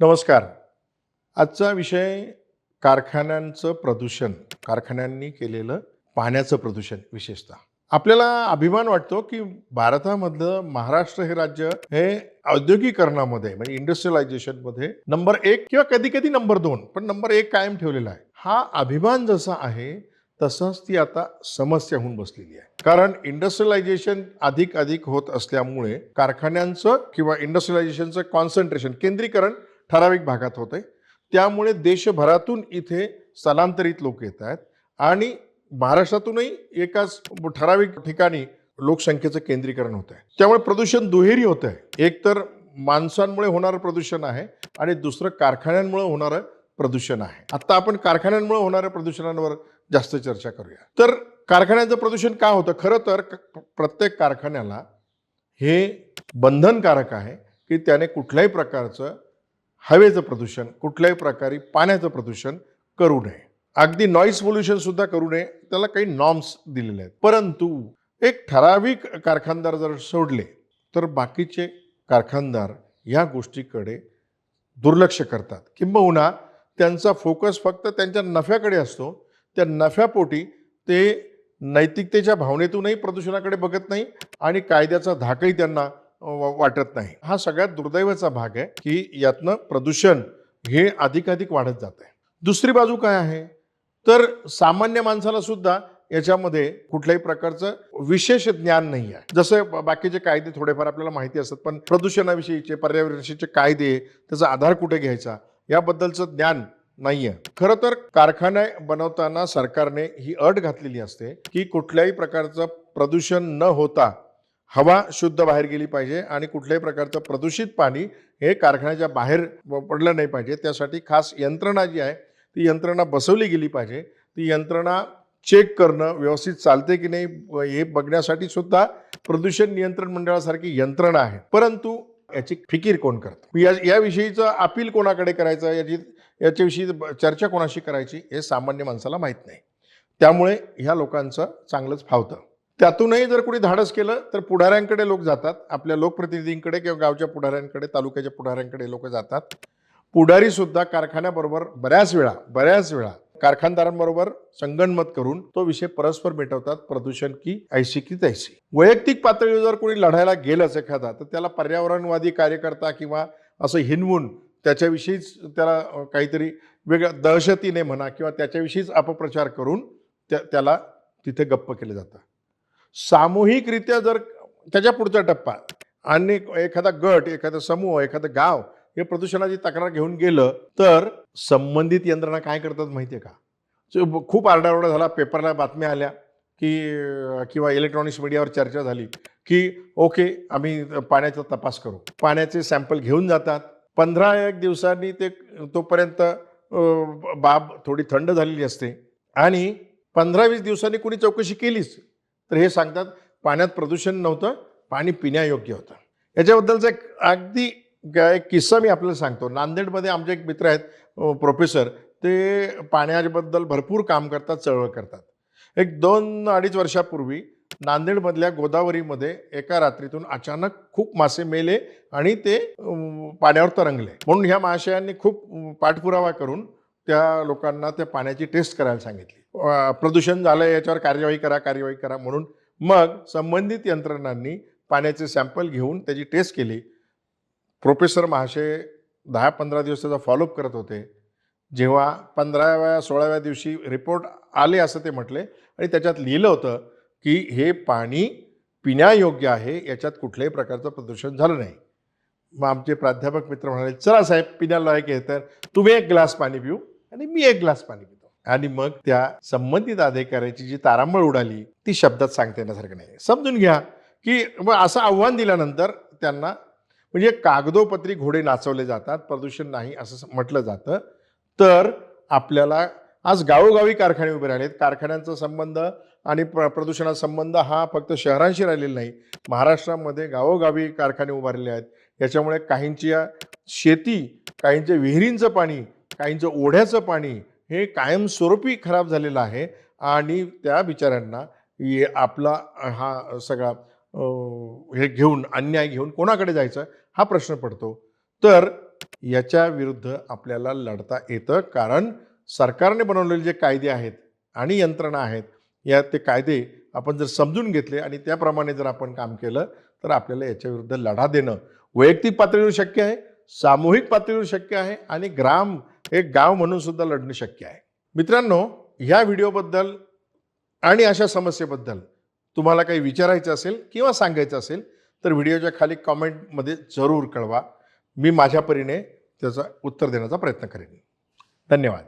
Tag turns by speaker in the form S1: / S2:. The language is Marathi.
S1: नमस्कार. आजचा विषय कारखान्यांचं प्रदूषण कारखान्यांनी केलेलं पाण्याचं प्रदूषण विशेषतः. आपल्याला अभिमान वाटतो की भारतामधलं महाराष्ट्र हे राज्य हे औद्योगिकरणामध्ये म्हणजे इंडस्ट्रियलायझेशनमध्ये नंबर एक किंवा कधी कधी नंबर दोन पण नंबर एक कायम ठेवलेला आहे. हा अभिमान जसा आहे तसंच ती आता समस्या होऊन बसलेली आहे. कारण इंडस्ट्रियलायझेशन अधिक अधिक होत असल्यामुळे कारखान्यांचं किंवा इंडस्ट्रियलायझेशनचं कॉन्सन्ट्रेशन केंद्रीकरण ठराविक भागात होते. त्यामुळे देशभरातून इथे स्थलांतरित लोक येत आहेत आणि महाराष्ट्रातूनही एकाच ठराविक ठिकाणी लोकसंख्येचं केंद्रीकरण होत आहे त्यामुळे प्रदूषण दुहेरी होत आहे एक तर माणसांमुळे होणारं प्रदूषण आहे आणि दुसरं कारखान्यांमुळे होणारं प्रदूषण आहे. आता आपण कारखान्यांमुळे होणाऱ्या प्रदूषणांवर जास्त चर्चा करूया. तर कारखान्यांचं प्रदूषण का होतं? खरं तर क- प्रत्येक कारखान्याला हे बंधनकारक आहे की त्याने कुठल्याही प्रकारचं हवेचं प्रदूषण कुठल्याही प्रकारे पाण्याचं प्रदूषण करू नये. अगदी नॉईस पोल्युशन सुद्धा करू नये. त्याला काही नॉर्म्स दिलेले आहेत. परंतु एक ठराविक कारखानदार जर सोडले तर बाकीचे कारखानदार या गोष्टीकडे दुर्लक्ष करतात. किंबहुना त्यांचा फोकस फक्त त्यांच्या नफ्याकडे असतो. त्या नफ्यापोटी ते नैतिकतेच्या भावनेतूनही प्रदूषणाकडे बघत नाही आणि कायद्याचा धाकही त्यांना वाटत नाही. हा सगळ्यात दुर्दैवाचा भाग आहे की यातनं प्रदूषण हे अधिकाधिक वाढत जात आहे दुसरी बाजू काय आहे? तर सामान्य माणसाला सुद्धा याच्यामध्ये कुठल्याही प्रकारचं विशेष ज्ञान नाही आहे. जसं बाकीचे कायदे थोडेफार आपल्याला माहिती असतात पण प्रदूषणाविषयीचे पर्यावरणाविषयीचे कायदे त्याचा आधार कुठे घ्यायचा? याबद्दलचं ज्ञान नाहीये खरं तर कारखाने बनवताना सरकारने ही अट घातलेली असते की कुठल्याही प्रकारचं प्रदूषण न होता हवा शुद्ध बाहेर गेली पाहिजे आणि कुठल्याही प्रकारचं प्रदूषित पाणी हे कारखान्याच्या बाहेर पडलं नाही पाहिजे. त्यासाठी खास यंत्रणा जी आहे ती यंत्रणा बसवली गेली पाहिजे. ती यंत्रणा चेक करणं व्यवस्थित चालते की नाही हे बघण्यासाठी सुद्धा प्रदूषण नियंत्रण मंडळासारखी यंत्रणा आहे. परंतु याची फिकीर कोण करतं? या याविषयीचं अपील कोणाकडे करायचं? याची याच्याविषयी चर्चा कोणाशी करायची हे सामान्य माणसाला माहीत नाही. त्यामुळे ह्या लोकांचं चांगलंच फावतं. त्यातूनही जर कुणी धाडस केलं तर पुढाऱ्यांकडे लोक जातात. आपल्या लोकप्रतिनिधींकडे किंवा गावच्या पुढाऱ्यांकडे तालुक्याच्या पुढाऱ्यांकडे लोक जातात. पुढारी सुद्धा कारखान्याबरोबर बऱ्याच वेळा बऱ्याच वेळा कारखानदारांबरोबर संगणमत करून तो विषय परस्पर मिटवतात प्रदूषण की ऐशी की तैसी. वैयक्तिक पातळीवर जर कोणी लढायला गेलंच एखादा तर त्याला पर्यावरणवादी कार्यकर्ता किंवा असं हिनवून त्याच्याविषयीच त्याला काहीतरी वेगळ्या दहशतीने म्हणा किंवा त्याच्याविषयीच अपप्रचार करून त्या त्याला तिथे गप्प केलं जातं सामूहिकरित्या जर त्याच्या पुढचा टप्पा आणि एखादा गट एखादा समूह एखादं गाव हे प्रदूषणाची तक्रार घेऊन गेलं तर संबंधित यंत्रणा काय करतात माहिती आहे का खूप आरडाओरडा झाला पेपरला बातम्या आल्या की किंवा इलेक्ट्रॉनिक्स मीडियावर चर्चा झाली की ओके आम्ही पाण्याचा तपास करू. पाण्याचे सॅम्पल घेऊन जातात. पंधरा एक दिवसांनी ते तोपर्यंत बाब थोडी थंड झालेली असते. आणि पंधरा वीस दिवसांनी कुणी चौकशी केलीच. तर हे सांगतात पाण्यात प्रदूषण नव्हतं पाणी पिण्यायोग्य होतं. याच्याबद्दलचा एक अगदी एक किस्सा मी आपल्याला सांगतो. नांदेडमध्ये आमचे एक मित्र आहेत प्रोफेसर ते पाण्याबद्दल भरपूर काम करतात चळवळ करतात. एक दोन अडीच वर्षापूर्वी नांदेडमधल्या गोदावरीमध्ये एका रात्रीतून अचानक खूप मासे मेले आणि ते पाण्यावर तरंगले. म्हणून ह्या महाशयांनी खूप पाठपुरावा करून त्या लोकांना त्या पाण्याची टेस्ट करायला सांगितली. प्रदूषण झालं याच्यावर कार्यवाही करा कार्यवाही करा म्हणून मग संबंधित यंत्रणांनी पाण्याचे सॅम्पल घेऊन त्याची टेस्ट केली. प्रोफेसर महाशय दहा पंधरा दिवस त्याचा फॉलोअप करत होते. जेव्हा पंधराव्या सोळाव्या दिवशी रिपोर्ट आले असं ते म्हटले आणि त्याच्यात लिहिलं होतं की हे पाणी पिण्यायोग्य आहे याच्यात कुठल्याही प्रकारचं प्रदूषण झालं नाही. मग आमचे प्राध्यापक मित्र म्हणाले चला साहेब पिण्यालायक आहे तर तुम्ही एक ग्लास पाणी पिऊ. आणि मी एक ग्लास पाणी पितो. आणि मग त्या संबंधित अधिकाऱ्याची जी तारांबळ उडाली ती शब्दात सांगता येण्यासारखं नाही समजून घ्या की मग असं आव्हान दिल्यानंतर त्यांना म्हणजे कागदोपत्री घोडे नाचवले जातात प्रदूषण नाही असं म्हटलं जातं. तर आपल्याला आज गावोगावी कारखाने उभे राहिलेत. कारखान्यांचा संबंध आणि प्र प्रदूषणाचा संबंध हा फक्त शहरांशी राहिलेला नाही. महाराष्ट्रामध्ये गावोगावी कारखाने उभारले आहेत. याच्यामुळे काहींची शेती काहींच्या विहिरींचं पाणी काहींचं ओढ्याचं पाणी हे कायमस्वरूपी खराब झालेलं आहे आणि त्या बिचाऱ्यांना आपला हा सगळा हे घेऊन अन्याय घेऊन कोणाकडे जायचं हा प्रश्न पडतो. तर याच्या विरुद्ध आपल्याला लढता येतं कारण सरकारने बनवलेले जे कायदे आहेत आणि यंत्रणा आहेत या ते कायदे आपण जर समजून घेतले आणि त्याप्रमाणे जर आपण काम केलं तर आपल्याला याच्या विरुद्ध लढा देणं वैयक्तिक पातळीवर शक्य आहे सामूहिक पातळीवर शक्य आहे आणि ग्राम एक गाव म्हणून सुद्धा लढणं शक्य आहे. मित्रांनो ह्या व्हिडिओबद्दल आणि अशा समस्येबद्दल तुम्हाला काही विचारायचं असेल किंवा सांगायचं असेल तर व्हिडिओच्या खाली कॉमेंटमध्ये जरूर कळवा. मी माझ्या परीने त्याचा उत्तर देण्याचा प्रयत्न करेन. धन्यवाद.